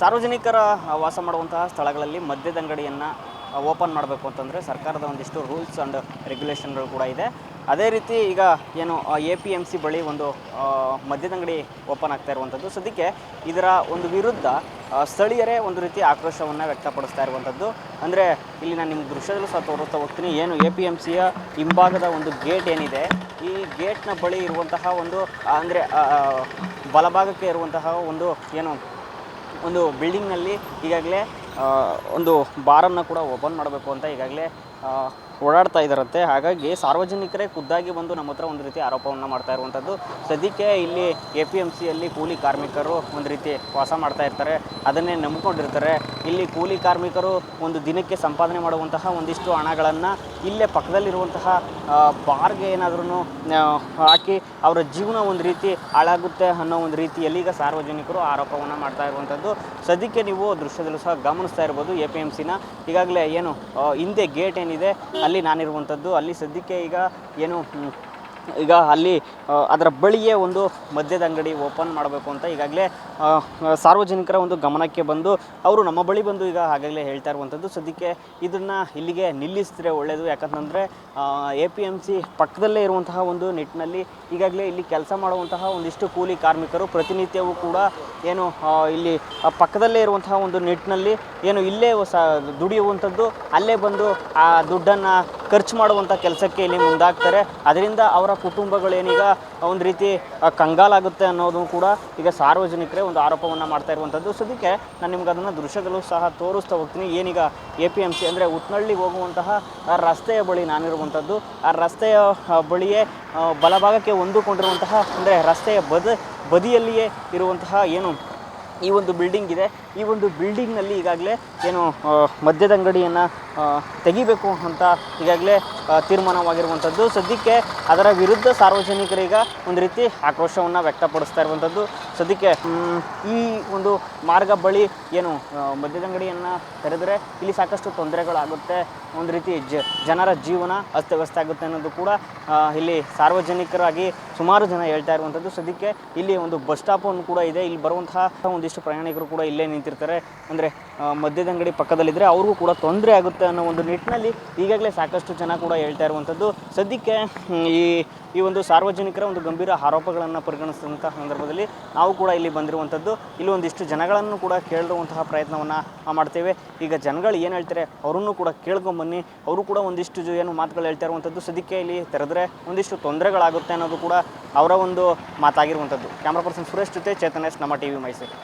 ಸಾರ್ವಜನಿಕರ ವಾಸ ಮಾಡುವಂತಹ ಸ್ಥಳಗಳಲ್ಲಿ ಮದ್ಯದಂಗಡಿಯನ್ನು ಓಪನ್ ಮಾಡಬೇಕು ಅಂತಂದರೆ ಸರ್ಕಾರದ ಒಂದಿಷ್ಟು ರೂಲ್ಸ್ ಆ್ಯಂಡ್ ರೆಗ್ಯುಲೇಷನ್ಗಳು ಕೂಡ ಇದೆ. ಅದೇ ರೀತಿ ಈಗ ಏನು ಎ ಪಿ ಎಂ ಸಿ ಬಳಿ ಒಂದು ಮದ್ಯದಂಗಡಿ ಓಪನ್ ಆಗ್ತಾ ಇರುವಂಥದ್ದು ಸದ್ಯಕ್ಕೆ ಇದರ ಒಂದು ವಿರುದ್ಧ ಸ್ಥಳೀಯರೇ ಒಂದು ರೀತಿ ಆಕ್ರೋಶವನ್ನು ವ್ಯಕ್ತಪಡಿಸ್ತಾ ಇರುವಂಥದ್ದು ಅಂದರೆ ಇಲ್ಲಿ ನಾನು ನಿಮ್ಮ ದೃಶ್ಯದಲ್ಲೂ ಸಹ ತೋರಿಸ್ತಾ ಹೋಗ್ತೀನಿ. ಏನು ಎ ಪಿ ಎಂ ಸಿಯ ಹಿಂಭಾಗದ ಒಂದು ಗೇಟ್ ಏನಿದೆ, ಈ ಗೇಟ್ನ ಬಳಿ ಇರುವಂತಹ ಒಂದು ಅಂದರೆ ಬಲಭಾಗಕ್ಕೆ ಇರುವಂತಹ ಒಂದು, ಏನು ಒಂದು ಬಿಲ್ಡಿಂಗ್ನಲ್ಲಿ ಈಗಾಗಲೇ ಒಂದು ಬಾರನ್ನು ಕೂಡ ಓಪನ್ ಮಾಡಬೇಕು ಅಂತ ಈಗಾಗಲೇ ಓಡಾಡ್ತಾ ಇದ್ದಾರಂತೆ ಹಾಗಾಗಿ ಸಾರ್ವಜನಿಕರೇ ಖುದ್ದಾಗಿ ಬಂದು ನಮ್ಮ ಹತ್ರ ಒಂದು ರೀತಿ ಆರೋಪವನ್ನು ಮಾಡ್ತಾ ಇರುವಂಥದ್ದು. ಸದ್ಯಕ್ಕೆ ಇಲ್ಲಿ ಎ ಪಿ ಎಂ ಸಿಯಲ್ಲಿ ಕೂಲಿ ಕಾರ್ಮಿಕರು ಒಂದು ರೀತಿ ವಾಸ ಮಾಡ್ತಾ ಇರ್ತಾರೆ. ಅದನ್ನೇ ನಂಬ್ಕೊಂಡಿರ್ತಾರೆ. ಇಲ್ಲಿ ಕೂಲಿ ಕಾರ್ಮಿಕರು ಒಂದು ದಿನಕ್ಕೆ ಸಂಪಾದನೆ ಮಾಡುವಂತಹ ಒಂದಿಷ್ಟು ಹಣಗಳನ್ನು ಇಲ್ಲೇ ಪಕ್ಕದಲ್ಲಿರುವಂತಹ ಬಾರ್ಗೆ ಏನಾದ್ರೂ ಹಾಕಿ ಅವರ ಜೀವನ ಒಂದು ರೀತಿ ಹಾಳಾಗುತ್ತೆ ಅನ್ನೋ ಒಂದು ರೀತಿಯಲ್ಲಿ ಈಗ ಸಾರ್ವಜನಿಕರು ಆರೋಪವನ್ನು ಮಾಡ್ತಾ ಇರುವಂಥದ್ದು. ಸದ್ಯಕ್ಕೆ ನೀವು ದೃಶ್ಯದಲ್ಲೂ ಸಹ ಗಮನಿಸ್ತಾ ಇರ್ಬೋದು ಎ ಪಿ ಎಂ ಸಿನ. ಈಗಾಗಲೇ ಏನು ಹಿಂದೆ ಗೇಟ್ ಏನಿದೆ, ಅಲ್ಲಿ ನಾನಿರುವಂಥದ್ದು. ಅಲ್ಲಿ ಸದ್ಯಕ್ಕೆ ಈಗ ಏನು ಈಗ ಅಲ್ಲಿ ಅದರ ಬಳಿಯೇ ಒಂದು ಮದ್ಯದ ಅಂಗಡಿ ಓಪನ್ ಮಾಡಬೇಕು ಅಂತ ಈಗಾಗಲೇ ಸಾರ್ವಜನಿಕರ ಒಂದು ಗಮನಕ್ಕೆ ಬಂದು ಅವರು ನಮ್ಮ ಬಳಿ ಬಂದು ಈಗ ಹಾಗಾಗಲೇ ಹೇಳ್ತಾ ಇರುವಂಥದ್ದು. ಸದ್ಯಕ್ಕೆ ಇದನ್ನು ಇಲ್ಲಿಗೆ ನಿಲ್ಲಿಸಿದ್ರೆ ಒಳ್ಳೆಯದು ಯಾಕಂತಂದರೆ ಎ ಪಿ ಎಂ ಸಿ ಪಕ್ಕದಲ್ಲೇ ಇರುವಂತಹ ಒಂದು ನಿಟ್ಟಿನಲ್ಲಿ ಈಗಾಗಲೇ ಇಲ್ಲಿ ಕೆಲಸ ಮಾಡುವಂತಹ ಒಂದಿಷ್ಟು ಕೂಲಿ ಕಾರ್ಮಿಕರು, ಪ್ರತಿನಿತ್ಯವೂ ಕೂಡ ಏನು ಇಲ್ಲಿ ಪಕ್ಕದಲ್ಲೇ ಇರುವಂತಹ ಒಂದು ನಿಟ್ಟಿನಲ್ಲಿ ಏನು ಇಲ್ಲೇ ಸ ದುಡಿಯುವಂಥದ್ದು, ಅಲ್ಲೇ ಬಂದು ಆ ದುಡ್ಡನ್ನು ಖರ್ಚು ಮಾಡುವಂಥ ಕೆಲಸಕ್ಕೆ ಇಲ್ಲಿ ಮುಂದಾಗ್ತಾರೆ. ಅದರಿಂದ ಅವರ ಕುಟುಂಬಗಳೇನೀಗ ಒಂದು ರೀತಿ ಕಂಗಾಲಾಗುತ್ತೆ ಅನ್ನೋದು ಕೂಡ ಈಗ ಸಾರ್ವಜನಿಕರೇ ಒಂದು ಆರೋಪವನ್ನು ಮಾಡ್ತಾ ಇರುವಂಥದ್ದು ಸದ್ಯಕ್ಕೆ ನಾನು ನಿಮ್ಗೆ ಅದನ್ನು ದೃಶ್ಯಗಳು ಸಹ ತೋರಿಸ್ತಾ ಹೋಗ್ತೀನಿ. ಏನೀಗ ಎ ಪಿ ಎಂ ಸಿ ಅಂದರೆ ಉತ್ನಳ್ಳಿ ಹೋಗುವಂತಹ ರಸ್ತೆಯ ಬಳಿ ನಾನಿರುವಂಥದ್ದು ಆ ರಸ್ತೆಯ ಬಳಿಯೇ ಬಲಭಾಗಕ್ಕೆ ಹೊಂದಿಕೊಂಡಿರುವಂತಹ, ಅಂದರೆ ರಸ್ತೆಯ ಬದ, ಬದಿಯಲ್ಲಿಯೇ ಇರುವಂತಹ ಏನು ಈ ಒಂದು ಬಿಲ್ಡಿಂಗ್ ಇದೆ. ಈ ಒಂದು ಬಿಲ್ಡಿಂಗ್ನಲ್ಲಿ ಈಗಾಗಲೇ ಏನು ಮದ್ಯದ ಅಂಗಡಿಯನ್ನು ತೆಗಿಬೇಕು ಅಂತ ಈಗಾಗಲೇ ತೀರ್ಮಾನವಾಗಿರುವಂಥದ್ದು. ಸದ್ಯಕ್ಕೆ ಅದರ ವಿರುದ್ಧ ಸಾರ್ವಜನಿಕರೀಗ ಒಂದು ರೀತಿ ಆಕ್ರೋಶವನ್ನು ವ್ಯಕ್ತಪಡಿಸ್ತಾ ಇರುವಂಥದ್ದು. ಸದ್ಯಕ್ಕೆ ಈ ಒಂದು ಮಾರ್ಗ ಬಳಿ ಏನು ಮದ್ಯದಂಗಡಿಯನ್ನು ತೆರೆದರೆ ಇಲ್ಲಿ ಸಾಕಷ್ಟು ತೊಂದರೆಗಳಾಗುತ್ತೆ. ಒಂದು ರೀತಿ ಜ, ಜನರ ಜೀವನ ಅಸ್ತವ್ಯಸ್ತ ಆಗುತ್ತೆ ಅನ್ನೋದು ಕೂಡ ಇಲ್ಲಿ ಸಾರ್ವಜನಿಕರಾಗಿ ಸುಮಾರು ಜನ ಹೇಳ್ತಾ ಇರುವಂಥದ್ದು. ಸದ್ಯಕ್ಕೆ ಇಲ್ಲಿ ಒಂದು ಬಸ್ ಸ್ಟಾಪನ್ನು ಕೂಡ ಇದೆ. ಇಲ್ಲಿ ಬರುವಂತಹ ಒಂದಿಷ್ಟು ಪ್ರಯಾಣಿಕರು ಕೂಡ ಇಲ್ಲೇ ನಿಂತಿರ್ತಾರೆ. ಅಂದರೆ ಮದ್ಯದಂಗಡಿ ಪಕ್ಕದಲ್ಲಿದ್ದರೆ ಅವ್ರಿಗೂ ಕೂಡ ತೊಂದರೆ ಆಗುತ್ತೆ ಅನ್ನೋ ಒಂದು ನಿಟ್ಟಿನಲ್ಲಿ ಈಗಾಗಲೇ ಸಾಕಷ್ಟು ಜನ ಕೂಡ ಹೇಳ್ತಾ ಇರುವಂಥದ್ದು. ಸದ್ಯಕ್ಕೆ ಈ ಈ ಒಂದು ಸಾರ್ವಜನಿಕರ ಒಂದು ಗಂಭೀರ ಆರೋಪಗಳನ್ನು ಪರಿಗಣಿಸಿದಂಥ ಸಂದರ್ಭದಲ್ಲಿ ನಾವು ಕೂಡ ಇಲ್ಲಿ ಬಂದಿರುವಂಥದ್ದು. ಇಲ್ಲಿ ಒಂದಿಷ್ಟು ಜನಗಳನ್ನು ಕೂಡ ಕೇಳಿರುವಂತಹ ಪ್ರಯತ್ನವನ್ನು ಮಾಡ್ತೇವೆ. ಈಗ ಜನಗಳು ಏನು ಹೇಳ್ತಾರೆ, ಅವರನ್ನು ಕೂಡ ಕೇಳ್ಕೊಂಬನ್ನಿ. ಅವರು ಕೂಡ ಒಂದಿಷ್ಟು ಏನು ಮಾತುಗಳು ಹೇಳ್ತಾ ಇರುವಂಥದ್ದು. ಸದ್ಯಕ್ಕೆ ಇಲ್ಲಿ ತೆರೆದ್ರೆ ಒಂದಿಷ್ಟು ತೊಂದರೆಗಳಾಗುತ್ತೆ ಅನ್ನೋದು ಕೂಡ ಅವರ ಒಂದು ಮಾತಾಗಿರುವಂಥದ್ದು. ಕ್ಯಾಮ್ರಾ ಪರ್ಸನ್ ಸುರೇಶ್ ಜೊತೆ ಚೇತನೇಶ್ ನಮ್ಮ ಟಿ ವಿ ಮೈಸೂರು.